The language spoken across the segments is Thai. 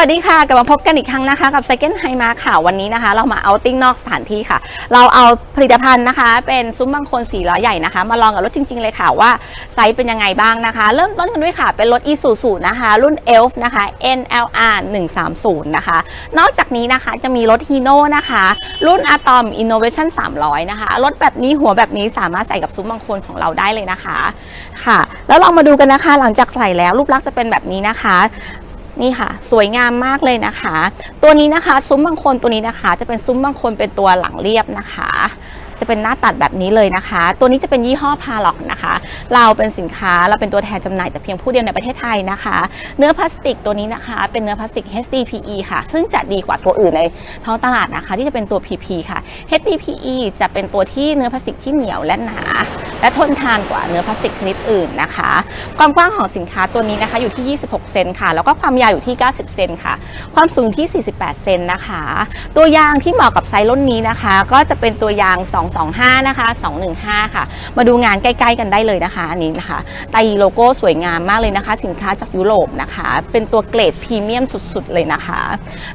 วัสดีค่ะ กลับมาพบกันอีกครั้งนะคะ กับ Second h i m a ค่ะ วันนี้นะคะ เรามาเอาติ้งนอกสถานที่ค่ะ เราเอาผลิตภัณฑ์นะคะ เป็นซุ้มบางคน4ล้อใหญ่นะคะ มาลองกับรถจริง ๆ เลยค่ะว่าไซส์เป็นยังไงบ้างนะคะ เริ่มต้นกันด้วยค่ะ เป็นรถ Isuzu นะคะ รุ่น Elf นะคะ NLR 130 นะคะ นอกจากนี้นะคะจะมีรถ Hino นะคะ รุ่น Atom Innovation 300 นะคะ รถแบบนี้หัวแบบนี้สามารถใส่กับซุ้มบางคนของเราได้เลยนะคะค่ะ แล้วเรามาดูกันนะคะ หลังจากใส่แล้วรูปลักษณ์จะเป็นแบบนี้นะคะ นี่ค่ะ สวยงามมากเลยนะคะ ตัวนี้นะคะ ซุ้มบางคนตัวนี้นะคะ จะเป็นซุ้มบางคนเป็นตัวหลังเรียบนะคะ จะเป็นหน้าตัดแบบนี้เลยนะคะ ตัวนี้จะเป็นยี่ห้อพาล็อกนะคะ เราเป็นสินค้าเราเป็นตัวแทนจำหน่ายแต่เพียงผู้เดียวในประเทศไทยนะคะ เนื้อพลาสติกตัวนี้นะคะ เป็นเนื้อพลาสติก HDPE ค่ะ ซึ่งจะดีกว่าตัวอื่นในท้องตลาดนะคะ ที่จะเป็นตัว PP ค่ะ HDPE จะเป็นตัวที่เนื้อพลาสติกที่เหนียวและหนา และทนทานกว่าเนื้อพลาสติกชนิดอื่นนะคะ ความกว้างของสินค้าตัวนี้นะคะอยู่ที่ 26 เซนค่ะ แล้วก็ความยาวอยู่ที่ 90 เซนค่ะ ความสูงที่ 48 เซนนะคะ ตัวยางที่เหมาะกับไซส์รุ่นนี้นะคะ ก็จะเป็นตัวยาง 225 นะคะ 215 ค่ะ มาดูงานใกล้ๆกันได้เลยนะคะ อันนี้นะคะไตโลโก้สวยงามมากเลยนะคะ สินค้าจากยุโรปนะคะ เป็นตัวเกรดพรีเมียมสุดๆเลยนะคะ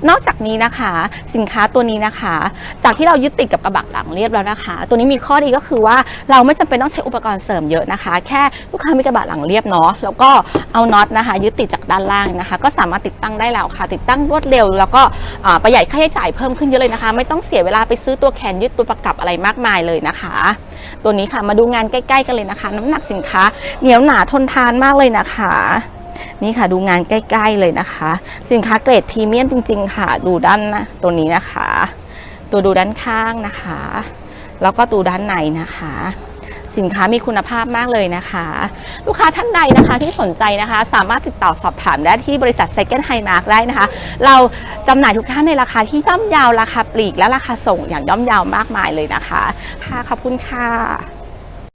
นอกจากนี้นะคะ สินค้าตัวนี้นะคะ จากที่เรายึดติดกับกระบะหลังเรียบแล้วนะคะ ตัวนี้มีข้อดีก็คือว่าเราไม่จำเป็นต้องใช้อุปกรณ์เสริมเยอะนะคะ แค่ลูกค้ามีกระบะหลังเรียบเนาะแล้วก็เอาน็อตนะคะ ยึดติดจากด้านล่างนะคะ ก็สามารถติดตั้งได้แล้วค่ะ ติดตั้งรวดเร็ว แล้วก็ประหยัดค่าใช้จ่ายเพิ่มขึ้นเยอะเลยนะคะ ไม่ต้องเสียเวลาไปซื้อตัวแขนยึดตัวประกับอะไรมากมายเลยนะคะ ตัวนี้ค่ะมาดูงานใกล้ๆกันเลยนะคะ น้ำหนักสินค้าเหนียวหนาทนทานมากเลยนะคะนี่ค่ะดูงานใกล้ๆเลยนะคะ สินค้าเกรดพรีเมียมจริง ๆ ค่ะ ดูด้านนะตัวนี้นะคะ ตัวดูด้านข้างนะคะ แล้วก็ดูด้านในนะคะ สินค้ามีคุณภาพมากเลยนะคะ ลูกค้าท่านใดนะคะที่สนใจนะคะ สามารถติดต่อสอบถามได้ที่บริษัท Second High Mark ได้นะคะ เราจำหน่ายทุกท่านในราคาที่ย่อมเยาวราคาปลีกและราคาส่งอย่างย่อมเยาวมากมายเลยนะคะ ค่ะขอบคุณค่ะ